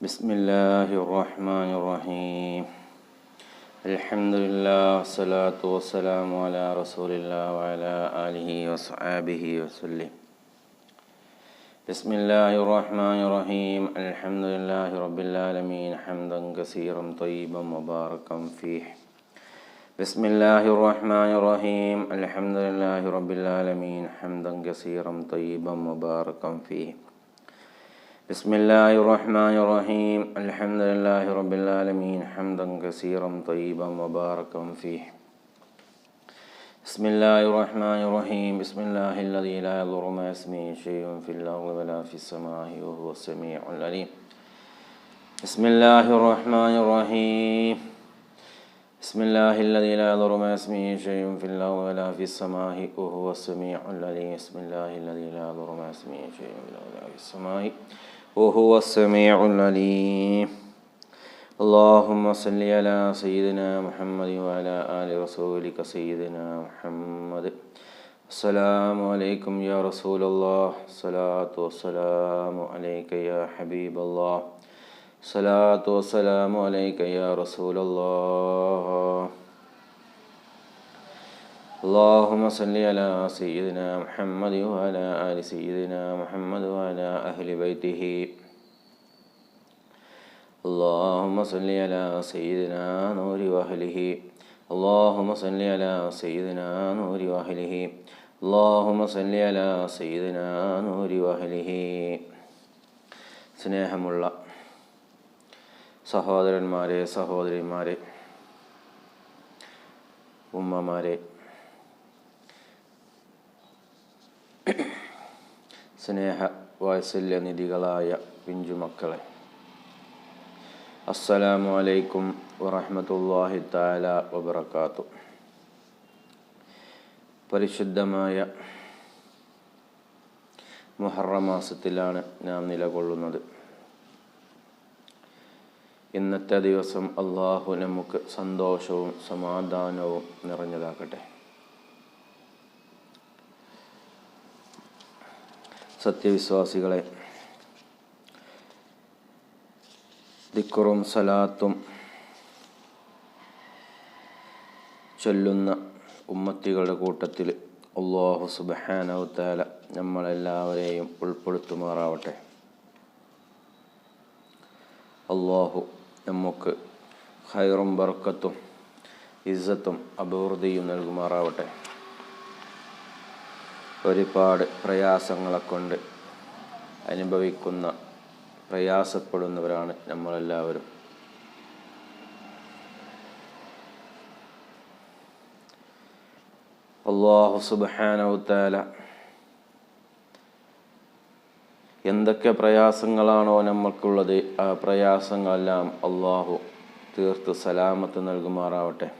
بسم الله الرحمن الرحيم. الحمد لله والصلاة والسلام على رسول الله وعلى آله وصحابه وسلم. بسم الله الرحمن الرحيم. الحمد لله رب العالمين. حمدا كثيرا طيبا مباركا فيه. بسم الله الرحمن الرحيم. الحمد لله رب العالمين. حمدا كثيرا طيبا مباركا فيه. بسم الله الرحمن الرحيم. الحمد لله رب العالمين. حمدا كثيرا طيبا مباركا فيه. بسم الله الرحمن الرحيم. بسم الله الذي لا يضر ما اسمه شيء في الأرض ولا في السماء وهو السميع العليم. بسم الله الرحمن الرحيم. بسم الله الذي لا يضر ما اسمه شيء في الأرض ولا في السماء وهو السميع العليم. بسم الله الذي لا يضر ما اسمه شيء في الأرض ولا في السماء وهو السميع العليم. اللهم صل على سيدنا محمد وعلى آل رسولك سيدنا محمد. السلام عليكم يا رسول الله. الصلاة والسلام عليك يا حبيب الله. الصلاة والسلام عليك يا رسول الله. اللهم صل على سيدنا محمد وعلى آل سيدنا محمد وعلى أهل بيته اللهم صل على سيدنا نور وأهله اللهم صل على سيدنا نور وأهله اللهم صل على سيدنا نور وأهله സ്നേഹമുള്ള സഹോദരന്മാരെ സഹോദരിമാരെ ഉമ്മമാരെ സ്നേഹ വാത്സല്യനിധികളായ പിഞ്ചുമക്കളെ. അസ്സലാമു അലൈക്കും വറഹമത്തല്ലാഹി താല വബർക്കാത്തു പരിശുദ്ധമായ മുഹറമാസത്തിലാണ് നാം നിലകൊള്ളുന്നത്. ഇന്നത്തെ ദിവസം അള്ളാഹു നമുക്ക് സന്തോഷവും സമാധാനവും നിറഞ്ഞതാക്കട്ടെ സത്യവിശ്വാസികളെ. ദിക്കുറും സലാത്തും ചൊല്ലുന്ന ഉമ്മത്തികളുടെ കൂട്ടത്തിൽ അള്ളാഹു സുബഹാനവത്താല നമ്മളെല്ലാവരെയും ഉൾപ്പെടുത്തുമാറാവട്ടെ. അള്ളാഹു നമുക്ക് ഹൈറും ബർക്കത്തും ഇസ്സത്തും അഭിവൃദ്ധിയും നൽകുമാറാവട്ടെ. ഒരുപാട് പ്രയാസങ്ങളെ കൊണ്ട് അനുഭവിക്കുന്ന പ്രയാസപ്പെടുന്നവരാണ് നമ്മളെല്ലാവരും. അള്ളാഹു സുബാനവുത്താല എന്തൊക്കെ പ്രയാസങ്ങളാണോ നമ്മൾക്കുള്ളത് ആ പ്രയാസങ്ങളെല്ലാം അള്ളാഹു തീർത്ത് സലാമത്ത് നൽകുമാറാവട്ടെ.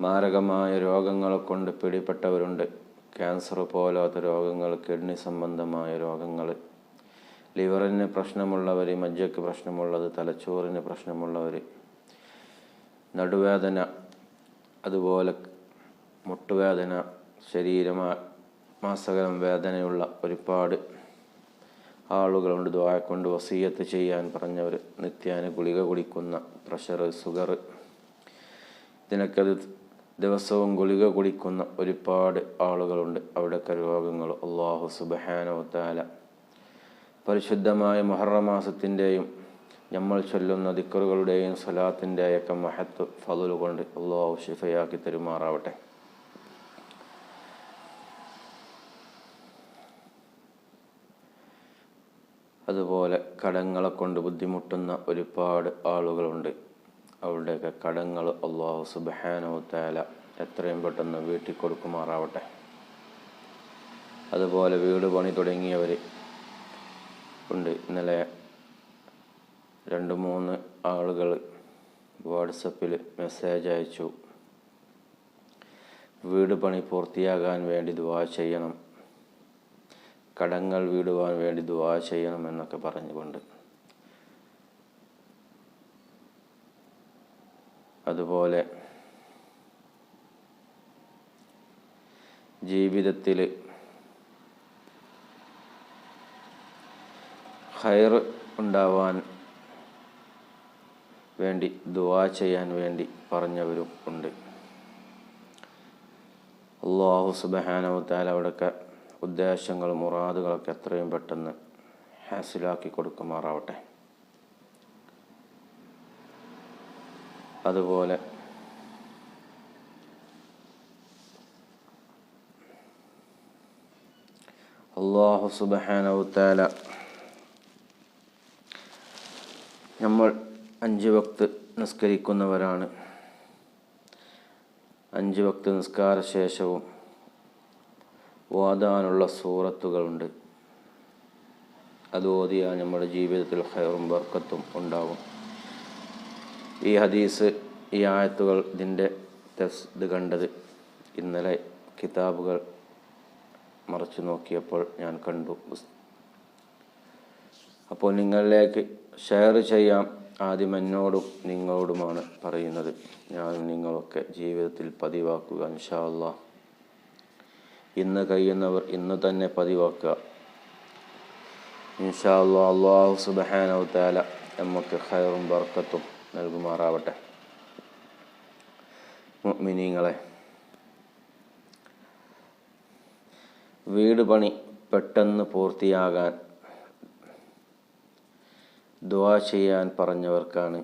മാരകമായ രോഗങ്ങളെ കൊണ്ട് പിടിപ്പെട്ടവരുണ്ട് ക്യാൻസർ പോലാത്ത രോഗങ്ങൾ കിഡ്നി സംബന്ധമായ രോഗങ്ങൾ. ലിവറിന് പ്രശ്നമുള്ളവർ മജ്ജയ്ക്ക് പ്രശ്നമുള്ളത് തലച്ചോറിന് പ്രശ്നമുള്ളവർ നടുവേദന അതുപോലെ മുട്ടുവേദന ശരീരമാ മാസകലം വേദനയുള്ള ഒരുപാട് ആളുകളുണ്ട്. കൊണ്ട് വസീയത്ത് ചെയ്യാൻ പറഞ്ഞവർ നിത്യാന ഗുളിക കുടിക്കുന്ന പ്രഷർ സുഗർ ഇതിനൊക്കെ അത് ദിവസവും ഗുളിക കുടിക്കുന്ന ഒരുപാട് ആളുകളുണ്ട്. അവിടെയൊക്കെ രോഗങ്ങൾ അള്ളാഹു സുബഹാനോ താല പരിശുദ്ധമായ മഹറമാസത്തിന്റെയും നമ്മൾ ചൊല്ലുന്ന ദിക്കറുകളുടെയും സ്വലാത്തിന്റെയൊക്കെ മഹത്വ ഫതുൽ കൊണ്ട് അള്ളാഹു ഷിഫയാക്കി തരുമാറാവട്ടെ. അതുപോലെ കടങ്ങളെ കൊണ്ട് ബുദ്ധിമുട്ടുന്ന ഒരുപാട് ആളുകളുണ്ട്. അവരുടെയൊക്കെ കടങ്ങൾ അള്ളാഹു സുബഹാനോ താല എത്രയും പെട്ടെന്ന് വീട്ടിൽ കൊടുക്കുമാറാവട്ടെ. അതുപോലെ വീട് പണി തുടങ്ങിയവർ ഉണ്ട്. ഇന്നലെ രണ്ട് മൂന്ന് ആളുകൾ വാട്സപ്പിൽ മെസ്സേജ് അയച്ചു. വീട് പണി പൂർത്തിയാകാൻ വേണ്ടി ദുവാ ചെയ്യണം. കടങ്ങൾ വീടുവാൻ വേണ്ടി ദുവാ ചെയ്യണം എന്നൊക്കെ പറഞ്ഞുകൊണ്ട്. അതുപോലെ ജീവിതത്തിൽ ഹയർ ഉണ്ടാവാൻ വേണ്ടി ദുവാ ചെയ്യാൻ വേണ്ടി പറഞ്ഞവരും ഉണ്ട്. അള്ളാഹു സുബഹാനവത്താൽ അവിടെയൊക്കെ ഉദ്ദേശങ്ങളും മുറാദുകളൊക്കെ എത്രയും പെട്ടെന്ന് ഹാസിലാക്കി കൊടുക്കുമാറാവട്ടെ. അതുപോലെ അള്ളാഹു സുബഹാനവുത്താല നമ്മൾ അഞ്ച് വക്ത് നിസ്കരിക്കുന്നവരാണ്. അഞ്ച് വക്ത് നിസ്കാര ശേഷവും ഓതാനുള്ള സൂറത്തുകളുണ്ട്. അത് ഓതിയാൽ നമ്മുടെ ജീവിതത്തിൽ ഹയറും ബർക്കത്തും ഉണ്ടാവും. ഈ ഹദീസ് ഈ ആയത്തുകൾ ഇതിന്റെ തെസ് ഇത് കണ്ടത്. ഇന്നലെ കിതാബുകൾ മറച്ചു നോക്കിയപ്പോൾ ഞാൻ കണ്ടു. അപ്പോൾ നിങ്ങളിലേക്ക് ഷെയർ ചെയ്യാം. ആദ്യം എന്നോടും നിങ്ങളോടുമാണ് പറയുന്നത്. ഞാൻ നിങ്ങളൊക്കെ ജീവിതത്തിൽ പതിവാക്കുക ഇൻഷാല്ല ഇന്ന് കഴിയുന്നവർ ഇന്ന് തന്നെ പതിവാക്കുക. ഇൻഷാല്ല അള്ളാഹു സുബഹാനവ് താല നമുക്ക് ഹയറും ബർക്കത്തും നൽകുമാറാവട്ടെ. മിനിങ്ങളെ വീട് പണി പെട്ടെന്ന് പൂർത്തിയാകാൻ ദ്വാ ചെയ്യാൻ പറഞ്ഞവർക്കാണ്.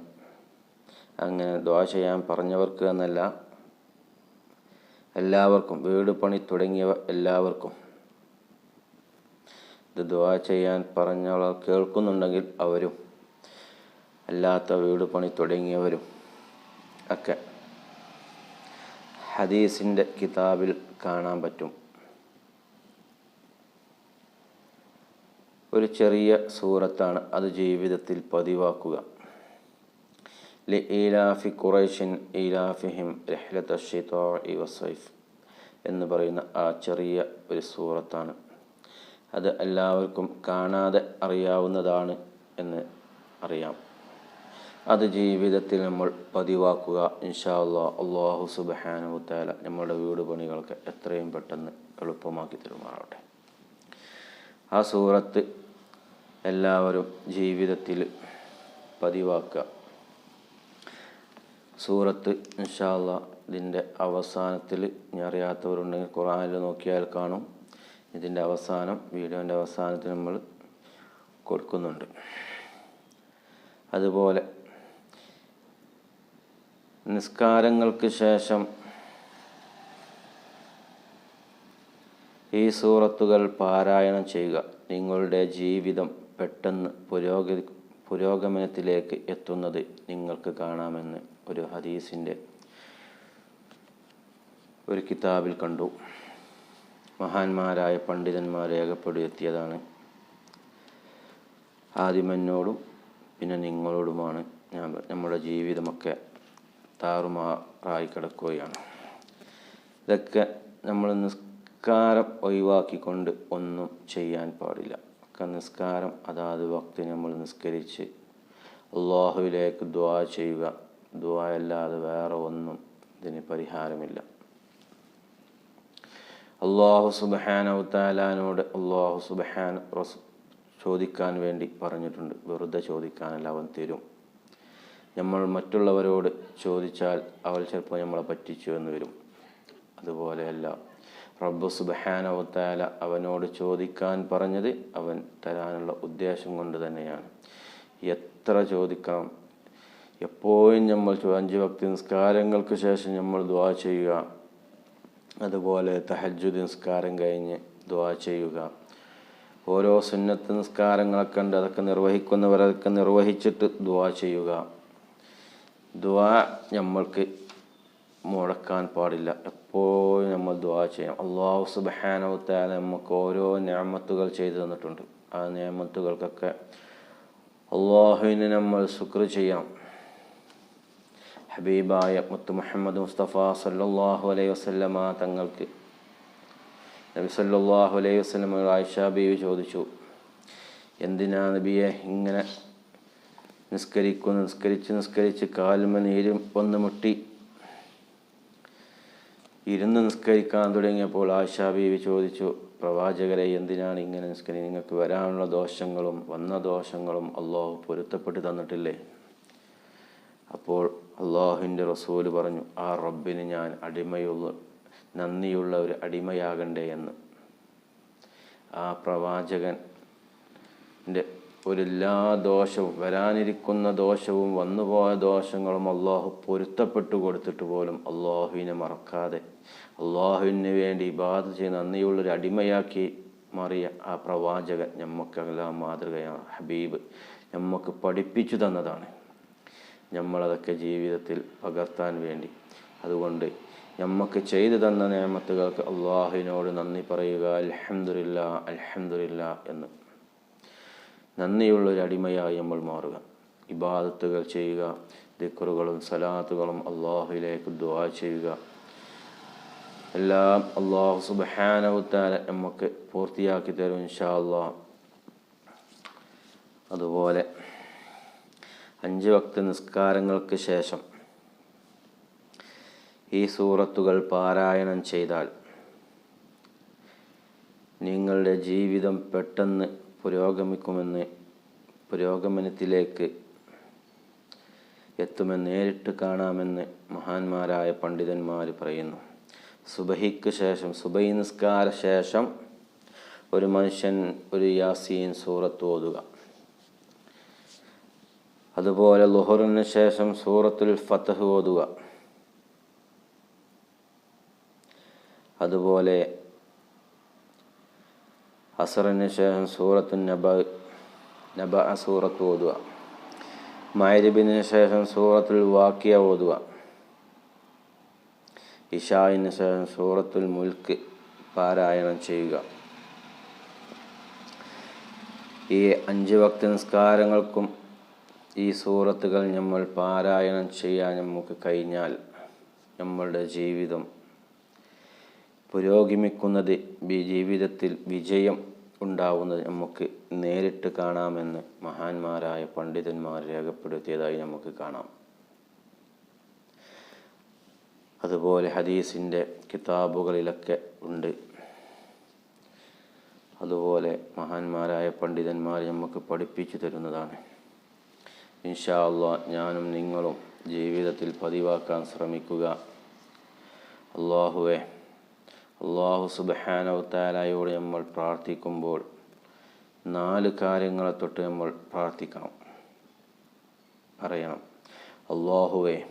അങ്ങനെ ദ്വാ ചെയ്യാൻ പറഞ്ഞവർക്ക് എന്നല്ല എല്ലാവർക്കും വീട് പണി തുടങ്ങിയവ എല്ലാവർക്കും. ഇത് ദ്വാ ചെയ്യാൻ പറഞ്ഞവർ കേൾക്കുന്നുണ്ടെങ്കിൽ അവരും അല്ലാത്ത വീട് പണി തുടങ്ങിയവരും ഒക്കെ ഹദീസിന്റെ കിതാബിൽ കാണാൻ പറ്റും. ഒരു ചെറിയ സൂറത്താണ് അത് ജീവിതത്തിൽ പതിവാക്കുക. ലി ഈലാഫി ഖുറൈഷിൻ ഈലാഫിഹിം രഹ്ലത്ത് ഷിത്തോഇ വസൈഫ് എന്ന് പറയുന്ന ആ ചെറിയ ഒരു സൂറത്താണ്. അത് എല്ലാവർക്കും കാണാതെ അറിയാവുന്നതാണ് എന്ന് അറിയാം. അത് ജീവിതത്തിൽ നമ്മൾ പതിവാക്കുക. ഇൻഷാ അള്ളാ അള്ളാഹു സുബഹാനു താല നമ്മുടെ വീട് പണികൾക്ക് എത്രയും പെട്ടെന്ന് എളുപ്പമാക്കി തരുമാറാവട്ടെ ആ സൂറത്ത് എല്ലാവരും ജീവിതത്തിൽ പതിവാക്കുക. സൂറത്ത് ഇൻഷാല്ല ഇതിന്റെ അവസാനത്തിൽ ഇനി അറിയാത്തവരുണ്ടെങ്കിൽ ഖുറാനിൽ നോക്കിയാൽ കാണും. ഇതിന്റെ അവസാനം വീഡിയോന്റെ അവസാനത്തിൽ നമ്മൾ കൊടുക്കുന്നുണ്ട്. അതുപോലെ നിസ്കാരങ്ങൾക്ക് ശേഷം ഈ സൂറത്തുകൾ പാരായണം ചെയ്യുക. നിങ്ങളുടെ ജീവിതം പെട്ടെന്ന് പുരോഗതി പുരോഗമനത്തിലേക്ക് എത്തുന്നത് നിങ്ങൾക്ക് കാണാമെന്ന് ഒരു ഹദീസിന്റെ ഒരു കിതാബിൽ കണ്ടു. മഹാന്മാരായ പണ്ഡിതന്മാർ രേഖപ്പെടുത്തിയതാണ്. ആദ്യമെന്നോടും പിന്നെ നിങ്ങളോടുമാണ് ഞാൻ നമ്മുടെ ജീവിതമൊക്കെ താറുമാറായി കിടക്കുകയാണ് ഇതൊക്കെ നമ്മൾ നിസ്കാരം ഒഴിവാക്കിക്കൊണ്ട് ഒന്നും ചെയ്യാൻ പാടില്ല. നിസ്കാരം അതാത് വക്തി നമ്മൾ നിസ്കരിച്ച് അള്ളാഹുവിലേക്ക് ദ്വാ ചെയ്യുക. ദ്വാ അല്ലാതെ വേറെ ഒന്നും ഇതിന് പരിഹാരമില്ല. അള്ളാഹു സുബഹാനവ് താലാനോട് അള്ളാഹു സുബഹാൻ ചോദിക്കാൻ വേണ്ടി പറഞ്ഞിട്ടുണ്ട്. വെറുതെ ചോദിക്കാനല്ല അവൻ തരും. നമ്മൾ മറ്റുള്ളവരോട് ചോദിച്ചാൽ അവർ ചിലപ്പോൾ നമ്മളെ പറ്റിച്ചു എന്ന് വരും. അതുപോലെയല്ല റബ്ബു സുബഹാനവ് താല അവനോട് ചോദിക്കാൻ പറഞ്ഞത് അവൻ തരാനുള്ള ഉദ്ദേശം കൊണ്ട് തന്നെയാണ്. എത്ര ചോദിക്കണം എപ്പോഴും നമ്മൾ അഞ്ച് ഭക്തി നിസ്കാരങ്ങൾക്ക് ശേഷം നമ്മൾ ദ്വാ ചെയ്യുക. അതുപോലെ തഹജുദ് നിസ്കാരം കഴിഞ്ഞ് ദ്വാ ചെയ്യുക. ഓരോ സുന്നത്ത് നിസ്കാരങ്ങളൊക്കെ ഉണ്ട്. അതൊക്കെ നിർവഹിക്കുന്നവരതൊക്കെ നിർവഹിച്ചിട്ട് ദ്വാ ചെയ്യുക. ദ്വാ നമ്മൾക്ക് മുടക്കാൻ പാടില്ല. എപ്പോഴും നമ്മൾ ദ്വാ ചെയ്യാം അള്ളാഹു സുബഹാനവത്താല നമുക്ക് ഓരോ ഞാമത്തുകൾ ചെയ്തു തന്നിട്ടുണ്ട്. ആ ഞാമത്തുകൾക്കൊക്കെ അള്ളാഹുവിന് നമ്മൾ ശുക്ർ ചെയ്യാം. ഹബീബായ മുത്ത് മുഹമ്മദ് മുസ്തഫ സല്ലാഹു അലൈഹി വസ്ലമ തങ്ങൾക്ക് നബി സല്ലാഹു അലൈഹി വസ്ലമ ആയിഷ ബീവി ചോദിച്ചു എന്തിനാ നബിയെ ഇങ്ങനെ നിസ്കരിക്കുന്നു? നിസ്കരിച്ച് നിസ്കരിച്ച് കാലുമ നീരും ഒന്ന് മുട്ടി ഇരുന്ന് നിസ്കരിക്കാൻ തുടങ്ങിയപ്പോൾ ആശാ ബീവി ചോദിച്ചു പ്രവാചകരെ എന്തിനാണ് ഇങ്ങനെ നിസ്കരി? നിങ്ങൾക്ക് വരാനുള്ള ദോഷങ്ങളും വന്ന ദോഷങ്ങളും അള്ളാഹു പൊരുത്തപ്പെട്ട് തന്നിട്ടില്ലേ? അപ്പോൾ അള്ളാഹുവിന്റെ റസൂൽ പറഞ്ഞു ആ റബ്ബിന് ഞാൻ അടിമയുള്ള നന്ദിയുള്ള ഒരു അടിമയാകണ്ടേ എന്ന്. ആ പ്രവാചകന്റെ ഒരു എല്ലാ ദോഷവും വരാനിരിക്കുന്ന ദോഷവും വന്നുപോയ ദോഷങ്ങളും അള്ളാഹു പൊരുത്തപ്പെട്ടു കൊടുത്തിട്ട് പോലും അള്ളാഹുവിനെ മറക്കാതെ അള്ളാഹുവിന് വേണ്ടി ബാധ ചെയ്ത് നന്ദിയുള്ളൊരു അടിമയാക്കി മാറിയ ആ പ്രവാചകൻ ഞമ്മക്കെല്ലാം മാതൃകയാണ് ഹബീബ് നമുക്ക് പഠിപ്പിച്ചു തന്നതാണ്. നമ്മളതൊക്കെ ജീവിതത്തിൽ പകർത്താൻ വേണ്ടി. അതുകൊണ്ട് നമുക്ക് ചെയ്തു തന്ന നിയമത്തുകൾക്ക് അള്ളാഹുവിനോട് നന്ദി പറയുക അലഹമില്ല അലഹമില്ല എന്ന്. നന്ദിയുള്ളൊരു അടിമയായി നമ്മൾ മാറുക. ഇബാദത്തുകൾ ചെയ്യുക ദിക്കറുകളും സലാത്തുകളും അള്ളാഹുവിലേക്ക് ദുആ ചെയ്യുക. എല്ലാം അള്ളാഹു സുബഹാനവുത്താല നമുക്ക് പൂർത്തിയാക്കി തരും ഇൻഷാ അള്ളാഹ് അതുപോലെ അഞ്ച് വക്ത നിസ്കാരങ്ങൾക്ക് ശേഷം ഈ സൂറത്തുകൾ പാരായണം ചെയ്താൽ നിങ്ങളുടെ ജീവിതം പെട്ടെന്ന് പുരോഗമിക്കുമെന്ന് പുരോഗമനത്തിലേക്ക് എത്തുമെന്ന് നേരിട്ട് കാണാമെന്ന് മഹാന്മാരായ പണ്ഡിതന്മാർ പറയുന്നു. സുബഹിക്ക് ശേഷം സുബൈ നിസ്കാര ശേഷം ഒരു മനുഷ്യൻ ഒരു യാസീൻ സൂറത്ത് ഓതുക. അതുപോലെ ലുഹറിന് ശേഷം സൂറത്തുൽ ഫത്തഹ് ഓതുക. അതുപോലെ അസറിന് ശേഷം സൂറത്തു നബ നബ സൂറത്ത് ഓതുക. മൈരിബിന് ശേഷം സൂറത്തുൽ വാക്കിയ ഓതുക. ഇഷായിന് ശേഷം സൂറത്തുൽ മുൽക്ക് പാരായണം ചെയ്യുക. ഈ അഞ്ച് ഭക്തി നിസ്കാരങ്ങൾക്കും ഈ സൂറത്തുകൾ നമ്മൾ പാരായണം ചെയ്യാൻ നമുക്ക് കഴിഞ്ഞാൽ നമ്മളുടെ ജീവിതം പുരോഗമിക്കുന്നത് ജീവിതത്തിൽ വിജയം ഉണ്ടാവുന്നത് നമുക്ക് നേരിട്ട് കാണാമെന്ന് മഹാന്മാരായ പണ്ഡിതന്മാർ രേഖപ്പെടുത്തിയതായി നമുക്ക് കാണാം. അതുപോലെ ഹദീസിന്റെ കിതാബുകളിലൊക്കെ ഉണ്ട്. അതുപോലെ മഹാന്മാരായ പണ്ഡിതന്മാർ നമുക്ക് പഠിപ്പിച്ചു തരുന്നതാണ്. ഇൻഷാ അള്ളാ ഞാനും നിങ്ങളും ജീവിതത്തിൽ പതിവാക്കാൻ ശ്രമിക്കുക. അള്ളാഹുവെ അള്ളാഹു സുബഹാനവത്താലായോട് നമ്മൾ പ്രാർത്ഥിക്കുമ്പോൾ നാല് കാര്യങ്ങളെ തൊട്ട് നമ്മൾ പ്രാർത്ഥിക്കണം. പറയണം. അള്ളാഹുവെ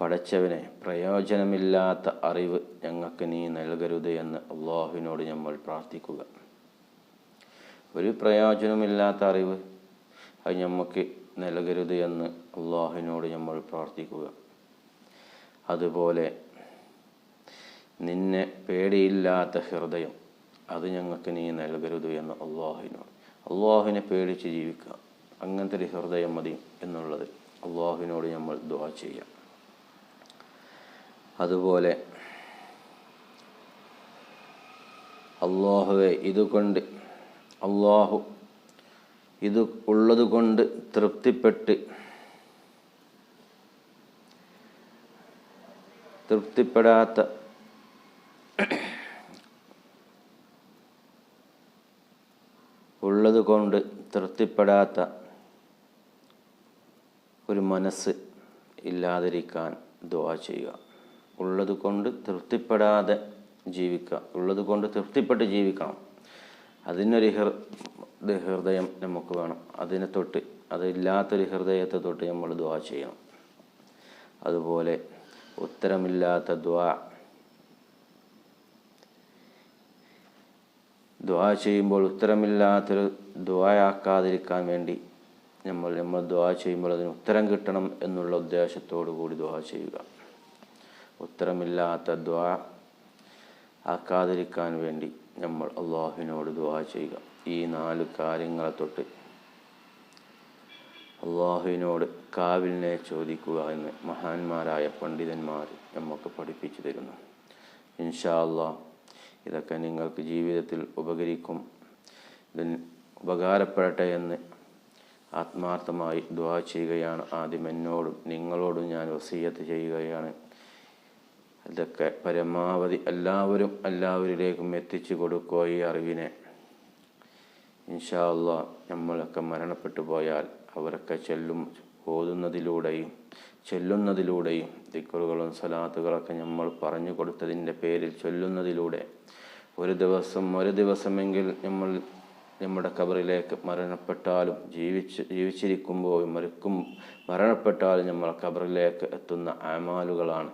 പഠിച്ചവനെ പ്രയോജനമില്ലാത്ത അറിവ് ഞങ്ങൾക്ക് നീ നൽകരുത് എന്ന് അള്ളാഹുവിനോട് നമ്മൾ പ്രാർത്ഥിക്കുക. ഒരു പ്രയോജനമില്ലാത്ത അറിവ് അത് നമുക്ക് നൽകരുത് എന്ന് അള്ളാഹുവിനോട് നമ്മൾ പ്രാർത്ഥിക്കുക. അതുപോലെ നിന്നെ പേടിയില്ലാത്ത ഹൃദയം അത് ഞങ്ങൾക്ക് നീ നൽകരുത് എന്ന് അള്ളാഹുവിനോട്. അള്ളാഹുവിനെ പേടിച്ച് ജീവിക്കുക. അങ്ങനത്തെ ഒരു ഹൃദയം മതി എന്നുള്ളത് അള്ളാഹുവിനോട് നമ്മൾ ദുവാ ചെയ്യാം. അതുപോലെ അള്ളാഹുവെ ഇതുകൊണ്ട് അള്ളാഹു ഇത് ഉള്ളതുകൊണ്ട് തൃപ്തിപ്പെട്ട് തൃപ്തിപ്പെടാത്ത ഉള്ളത് കൊണ്ട് തൃപ്തിപ്പെടാത്ത ഒരു മനസ്സ് ഇല്ലാതിരിക്കാൻ ദുആ ചെയ്യുക. ഉള്ളത് കൊണ്ട് തൃപ്തിപ്പെടാതെ ജീവിക്കുക. ഉള്ളത് കൊണ്ട് തൃപ്തിപ്പെട്ട് ജീവിക്കണം. അതിനൊരു ഹൃ ഹൃദയം നമുക്ക് വേണം. അതിനെ തൊട്ട് അതില്ലാത്തൊരു ഹൃദയത്തെ തൊട്ട് നമ്മൾ ദ്വാ ചെയ്യണം. അതുപോലെ ഉത്തരമില്ലാത്ത ദ്വാ ദ്വാ ചെയ്യുമ്പോൾ ഉത്തരമില്ലാത്തൊരു ദ്വായാക്കാതിരിക്കാൻ വേണ്ടി നമ്മൾ നമ്മൾ ദ്വാ ചെയ്യുമ്പോൾ അതിന് ഉത്തരം കിട്ടണം എന്നുള്ള ഉദ്ദേശത്തോടു കൂടി ദ്വാ ചെയ്യുക. ഉത്തരമില്ലാത്ത ദ്വാ ആക്കാതിരിക്കാൻ വേണ്ടി നമ്മൾ അള്ളാഹുവിനോട് ദ്വാ ചെയ്യുക. ഈ നാല് കാര്യങ്ങളെ തൊട്ട് അള്ളാഹുവിനോട് കാവിലിനെ ചോദിക്കുക എന്ന് മഹാന്മാരായ പണ്ഡിതന്മാർ നമുക്ക് പഠിപ്പിച്ചു തരുന്നു. ഇൻഷാ അള്ളാഹ് ഇതൊക്കെ നിങ്ങൾക്ക് ജീവിതത്തിൽ ഉപകരിക്കും. ഇതിന് ഉപകാരപ്പെടട്ടെ എന്ന് ആത്മാർത്ഥമായി ദ്വാ ചെയ്യുകയാണ്. ആദ്യം എന്നോടും നിങ്ങളോടും ഞാൻ വസീയത്ത് ചെയ്യുകയാണ്. ഇതൊക്കെ പരമാവധി എല്ലാവരും എല്ലാവരിലേക്കും എത്തിച്ചു കൊടുക്കുക ഈ അറിവിനെ. ഇൻഷാല്ല നമ്മളൊക്കെ മരണപ്പെട്ടു പോയാൽ അവരൊക്കെ ചെല്ലും ഓതുന്നതിലൂടെയും ചൊല്ലുന്നതിലൂടെയും ദിക്കറുകളും സലാത്തുകളൊക്കെ നമ്മൾ പറഞ്ഞു കൊടുത്തതിന്റെ പേരിൽ ചൊല്ലുന്നതിലൂടെ ഒരു ദിവസം ഒരു ദിവസമെങ്കിൽ നമ്മൾ നമ്മുടെ കബറിലേക്ക് മരണപ്പെട്ടാലും ജീവിച്ച് ജീവിച്ചിരിക്കുമ്പോഴും മരിക്കും മരണപ്പെട്ടാലും നമ്മൾ കബറിലേക്ക് എത്തുന്ന ആമാലുകളാണ്.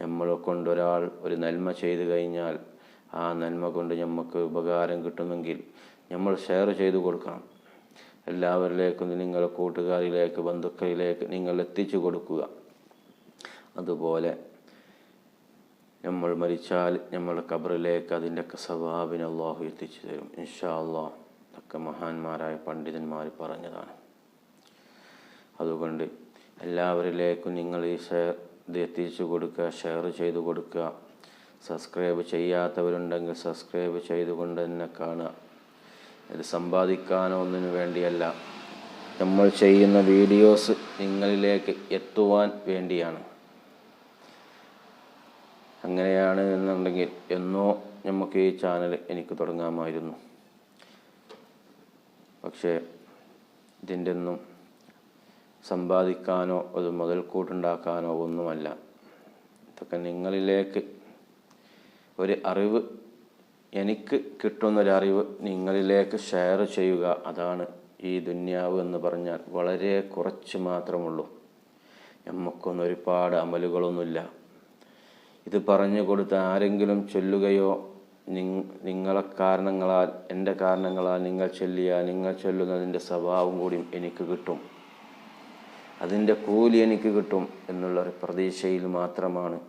നമ്മൾ കൊണ്ടൊരാൾ ഒരു നന്മ ചെയ്തു കഴിഞ്ഞാൽ ആ നന്മ കൊണ്ട് നമുക്ക് ഉപകാരം കിട്ടുമെങ്കിൽ നമ്മൾ ഷെയർ ചെയ്തു കൊടുക്കണം. എല്ലാവരിലേക്കും നിങ്ങളുടെ കൂട്ടുകാരിലേക്ക് ബന്ധുക്കളിലേക്ക് നിങ്ങൾ എത്തിച്ചു കൊടുക്കുക. അതുപോലെ നമ്മൾ മരിച്ചാൽ നമ്മൾ കബറിലേക്ക് അതിന്റെ സവാബിന് അള്ളാഹു എത്തിച്ചു തരും. ഇൻഷാ അള്ളാഹ്. ഒക്കെ മഹാന്മാരായ പണ്ഡിതന്മാർ പറഞ്ഞതാണ്. അതുകൊണ്ട് എല്ലാവരിലേക്കും നിങ്ങൾ ഈ ഷെയർ ഇത് എത്തിച്ചു കൊടുക്കുക ഷെയർ ചെയ്തു കൊടുക്കുക. സബ്സ്ക്രൈബ് ചെയ്യാത്തവരുണ്ടെങ്കിൽ സബ്സ്ക്രൈബ് ചെയ്തുകൊണ്ട് തന്നെ കാണുക. ഇത് സമ്പാദിക്കാനോ ഒന്നിനു വേണ്ടിയല്ല. നമ്മൾ ചെയ്യുന്ന വീഡിയോസ് നിങ്ങളിലേക്ക് എത്തുവാൻ വേണ്ടിയാണ്. അങ്ങനെയാണ് എന്നുണ്ടെങ്കിൽ എന്നോ നമുക്ക് ഈ ചാനൽ എനിക്ക് തുടങ്ങാമായിരുന്നു. പക്ഷേ ഇതിന്റെ ഒന്നും സമ്പാദിക്കാനോ അത് മുതൽക്കൂട്ടുണ്ടാക്കാനോ ഒന്നുമല്ല. ഇതൊക്കെ നിങ്ങളിലേക്ക് ഒരു അറിവ് എനിക്ക് കിട്ടുന്നൊരറിവ് നിങ്ങളിലേക്ക് ഷെയർ ചെയ്യുക അതാണ് ഈ ദുന്യാവ് എന്ന് പറഞ്ഞാൽ വളരെ കുറച്ച് മാത്രമുള്ളൂ. നമുക്കൊന്നും ഒരുപാട് അമലുകളൊന്നുമില്ല. ഇത് പറഞ്ഞു കൊടുത്ത് ആരെങ്കിലും ചൊല്ലുകയോ നിങ്ങളെ കാരണങ്ങളാൽ എന്റെ കാരണങ്ങളാൽ നിങ്ങൾ ചൊല്ലിയ നിങ്ങൾ ചൊല്ലുന്നതിന്റെ സ്വഭാവം കൂടി എനിക്ക് കിട്ടും. അതിന്റെ കൂലി എനിക്ക് കിട്ടും എന്നുള്ള ഒരു പ്രതീക്ഷയിൽ മാത്രമാണ്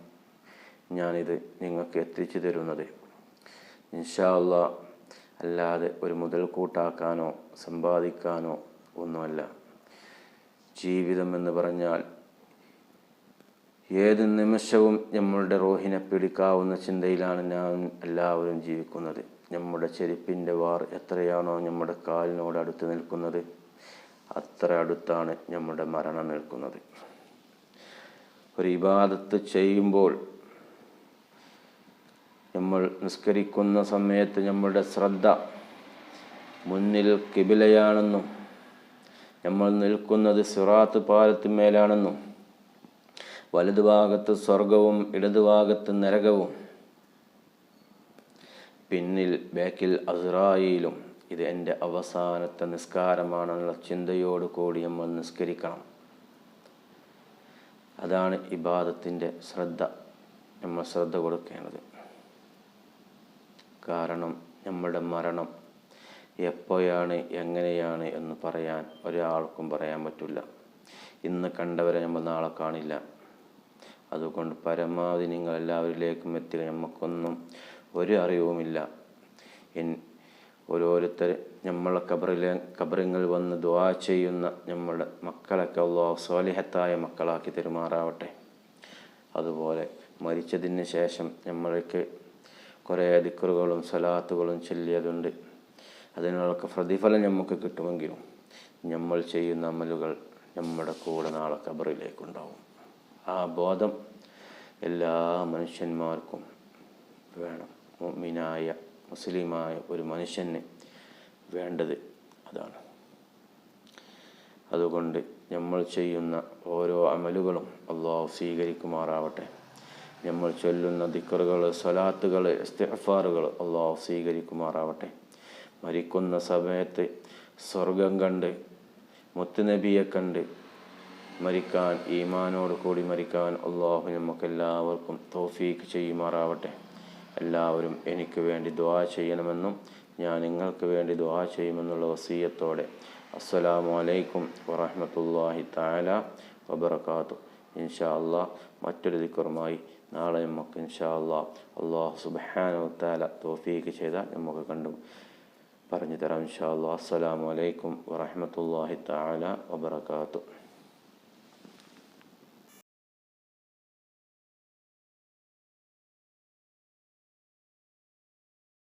ഞാനിത് നിങ്ങൾക്ക് എത്തിച്ചു തരുന്നത്. ഇൻഷാല്ല അല്ലാതെ ഒരു മുതൽക്കൂട്ടാക്കാനോ സമ്പാദിക്കാനോ ഒന്നുമല്ല. ജീവിതം എന്ന് പറഞ്ഞാൽ ഏത് നിമിഷവും നമ്മളുടെ റോഹിനെ പിടിക്കാവുന്ന ചിന്തയിലാണ് ഞാൻ എല്ലാവരും ജീവിക്കുന്നത്. നമ്മുടെ ചെരുപ്പിന്റെ വാർ എത്രയാണോ നമ്മുടെ കാലിനോട് അടുത്ത് നിൽക്കുന്നത് അത്ര അടുത്താണ് നമ്മുടെ മരണം നിൽക്കുന്നത്. ഒരു ഇബാദത്ത് ചെയ്യുമ്പോൾ നമ്മൾ നിസ്കരിക്കുന്ന സമയത്ത് നമ്മളുടെ ശ്രദ്ധ മുന്നിൽ കിബിലയാണെന്നും നമ്മൾ നിൽക്കുന്നത് സിറാത്ത് പാലത്തിന്മേലാണെന്നും വലതുഭാഗത്ത് സ്വർഗവും ഇടതുഭാഗത്ത് നരകവും. പിന്നിൽ ബാക്കിൽ അസുറായിലും ഇത് എന്റെ അവസാനത്തെ നിസ്കാരമാണെന്നുള്ള ചിന്തയോട് കൂടി നമ്മൾ നിസ്കരിക്കണം. അതാണ് ഇബാദത്തിന്റെ ശ്രദ്ധ. നമ്മൾ ശ്രദ്ധ കൊടുക്കേണ്ടത്. കാരണം നമ്മുടെ മരണം എപ്പോഴാണ് എങ്ങനെയാണ് എന്ന് പറയാൻ ഒരാൾക്കും പറയാൻ പറ്റില്ല. ഇന്ന് കണ്ടവരെ നമ്മൾ നാളെ കാണില്ല. അതുകൊണ്ട് പരമാവധി നിങ്ങൾ എല്ലാവരിലേക്കും എത്തുക നമുക്കൊന്നും ഒരു അറിവുമില്ല. എൻ ഓരോരുത്തർ നമ്മളെ കബറിലെ കബറിങ്ങൾ വന്ന് ദ്വാ ചെയ്യുന്ന നമ്മുടെ മക്കളൊക്കെ അള്ളാഹു സ്വാലിഹത്തായ മക്കളാക്കി തെരുമാറാവട്ടെ. അതുപോലെ മരിച്ചതിന് ശേഷം നമ്മൾക്ക് കുറേ ദിക്കറുകളും സലാത്തുകളും ചൊല്ലിയതുണ്ട്. അതിനുള്ളൊക്കെ പ്രതിഫലം നമുക്ക് കിട്ടുമെങ്കിലും നമ്മൾ ചെയ്യുന്ന അമലുകൾ നമ്മുടെ കൂടെ നാളെ കബറിലേക്കുണ്ടാവും. ആ ബോധം എല്ലാ മനുഷ്യന്മാർക്കും വേണം. മുഅ്മിനായ മുസ്ലിമായ ഒരു മനുഷ്യന് വേണ്ടത് അതാണ്. അതുകൊണ്ട് നമ്മൾ ചെയ്യുന്ന ഓരോ അമലുകളും അള്ളാഹു സ്വീകരിക്കുമാറാവട്ടെ. നമ്മൾ ചൊല്ലുന്ന ദിക്കറുകൾ സ്വലാത്തുകൾ ഇസ്തിഗ്ഫാറുകൾ അള്ളാഹു സ്വീകരിക്കുമാറാവട്ടെ. മരിക്കുന്ന സമയത്ത് സ്വർഗം കണ്ട് മുത്തുനബിയെ കണ്ട് മരിക്കാൻ ഈമാനോട് കൂടി മരിക്കാൻ അള്ളാഹു നമുക്കെല്ലാവർക്കും തോഫീക്ക് ചെയ്യുമാറാവട്ടെ. എല്ലാവരും എനിക്ക് വേണ്ടി ദ്വാ ചെയ്യണമെന്നും ഞാൻ നിങ്ങൾക്ക് വേണ്ടി ദ്വാ ചെയ്യുമെന്നുള്ള വസീയത്തോടെ. അസ്സലാമു അലൈക്കും വറഹ്മത്തുള്ളാഹി തആല വബറകാതുഹു. ഇൻഷാ അള്ളാഹ് മറ്റൊരു ദിക്കറുമായി നാളെ നമുക്ക് ഇൻഷാ അള്ളാഹ് അള്ളാഹു തആല തോഫീക്ക് ചെയ്താൽ നമുക്ക് കണ്ടു പറഞ്ഞു തരാം ഇൻഷാ അള്ളാഹ് അസ്സലാമു അലൈക്കും വറഹ്മത്തുള്ളാഹി തആല വബറകാതുഹു.